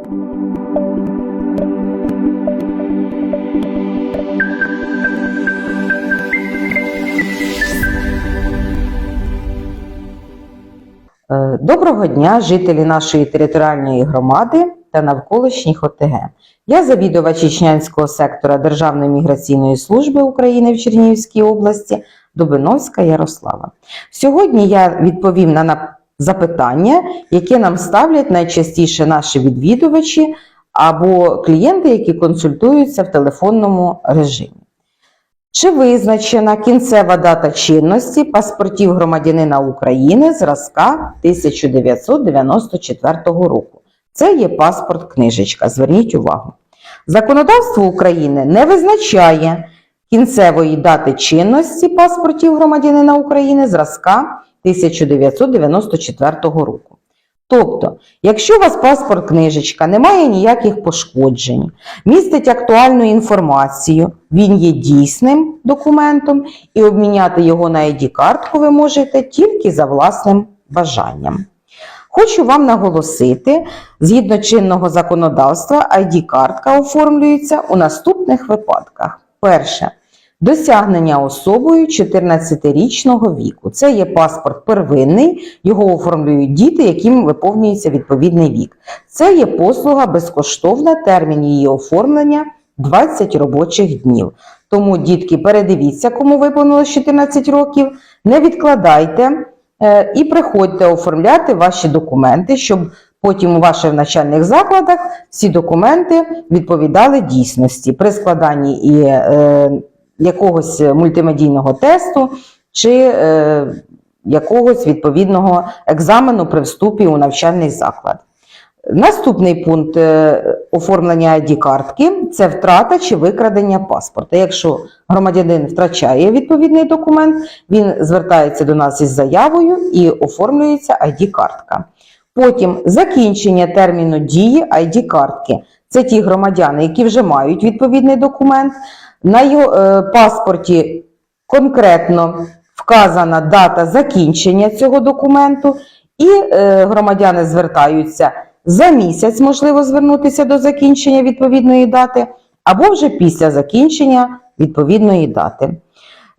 Е, Доброго дня, жителі нашої територіальної громади та навколишніх ОТГ. Я завідувач Ічнянського сектора Державної міграційної служби України в Чернігівській області Дубиновська Ярослава. Сьогодні я відповім на запитання, яке нам ставлять найчастіше наші відвідувачі або клієнти, які консультуються в телефонному режимі. Чи визначена кінцева дата чинності паспортів громадянина України зразка 1994 року? Це є паспорт книжечка. Зверніть увагу. Законодавство України не визначає кінцевої дати чинності паспортів громадянина України зразка 1994 року. Тобто, якщо у вас паспорт книжечка, не має ніяких пошкоджень, містить актуальну інформацію, він є дійсним документом, і обміняти його на ID-картку ви можете тільки за власним бажанням. Хочу вам наголосити, згідно чинного законодавства, ID-картка оформлюється у наступних випадках. Перше. Досягнення особою 14-річного віку. Це є паспорт первинний, його оформлюють діти, яким виповнюється відповідний вік. Це є послуга безкоштовна, термін її оформлення 20 робочих днів. Тому, дітки, передивіться, кому виповнилось 14 років, не відкладайте е, і приходьте оформляти ваші документи, щоб потім у ваших навчальних закладах всі документи відповідали дійсності при складанні і е, якогось мультимедійного тесту чи е, якогось відповідного екзамену при вступі у навчальний заклад. Наступний пункт е, оформлення ID-картки це втрата чи викрадення паспорта. Якщо громадянин втрачає відповідний документ, він звертається до нас із заявою і оформлюється ID-картка. Потім закінчення терміну дії ID-картки. Це ті громадяни, які вже мають відповідний документ. На е, паспорті конкретно вказана дата закінчення цього документу, і е, громадяни звертаються за місяць, можливо звернутися до закінчення відповідної дати, або вже після закінчення відповідної дати.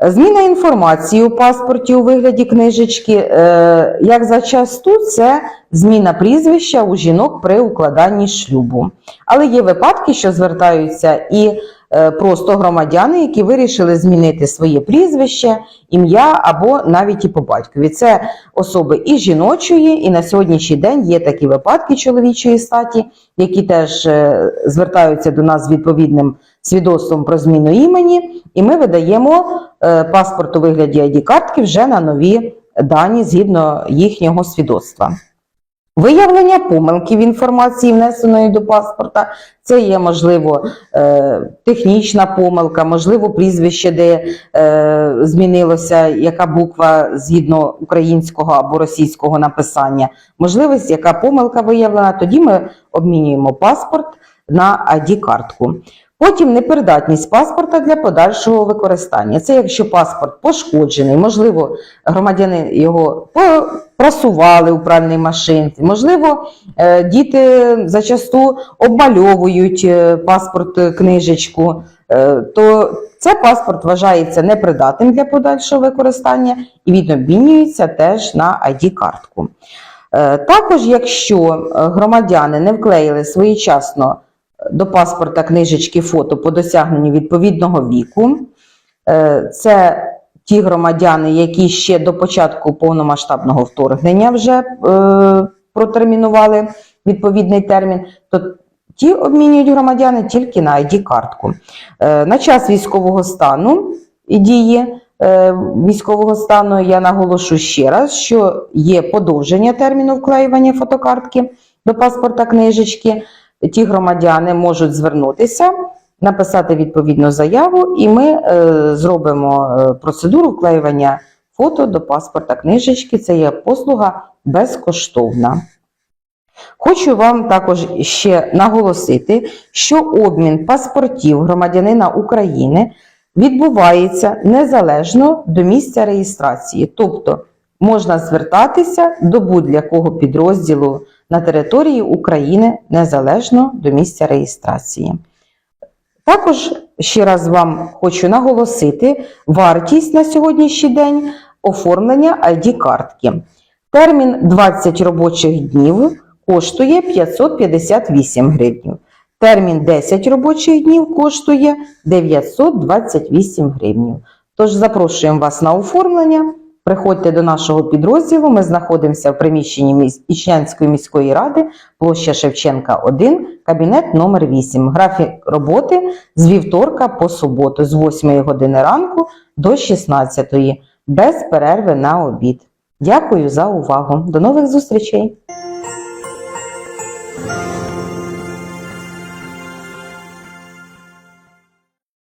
Зміна інформації у паспорті у вигляді книжечки, е, як за часту, це зміна прізвища у жінок при укладанні шлюбу. Але є випадки, що звертаються і просто громадяни, які вирішили змінити своє прізвище, ім'я або навіть і по батькові. Це особи і жіночої, і на сьогоднішній день є такі випадки чоловічої статі, які теж е, звертаються до нас з відповідним свідоцтвом про зміну імені, і ми видаємо е, паспорт у вигляді ID-картки вже на нові дані згідно їхнього свідоцтва. Виявлення помилки в інформації, внесеної до паспорта, це є, можливо, е, технічна помилка, можливо, прізвище, де е, змінилося яка буква згідно українського або російського написання, можливість, яка помилка виявлена, тоді ми обмінюємо паспорт на ID-картку. Потім непридатність паспорта для подальшого використання. Це якщо паспорт пошкоджений, можливо, громадяни його прасували у пральній машинці, можливо, е, діти зачасту обмальовують е, паспорт е, книжечку, то цей паспорт вважається непридатним для подальшого використання і він теж на ID-картку. Також, якщо громадяни не вклеїли своєчасно до паспорта книжечки фото по досягненню відповідного віку. Е, це ті громадяни, які ще до початку повномасштабного вторгнення вже е, протермінували відповідний термін, то ті обмінюють громадяни тільки на ID-картку. Е, на час військового стану і дії військового стану я наголошу ще раз, що є подовження терміну вклеювання фотокартки до паспорта книжечки ті громадяни можуть звернутися, написати відповідну заяву, і ми е, зробимо е, процедуру вклеювання фото до паспорта книжечки. Це є послуга безкоштовна. Хочу вам також ще наголосити, що обмін паспортів громадянина України відбувається незалежно до місця реєстрації. Тобто можна звертатися до будь-якого підрозділу на території України незалежно до місця реєстрації. Також ще раз вам хочу наголосити вартість на сьогоднішній день оформлення ID-картки. Термін 20 робочих днів коштує 558 гривень. Термін 10 робочих днів коштує 928 гривень. Тож запрошуємо вас на оформлення. Приходьте до нашого підрозділу. Ми знаходимося в приміщенні Ічнянської міської ради, площа Шевченка 1, кабінет номер 8. Графік роботи з вівторка по суботу з 8 години ранку до 16 без перерви на обід. Дякую за увагу. До нових зустрічей!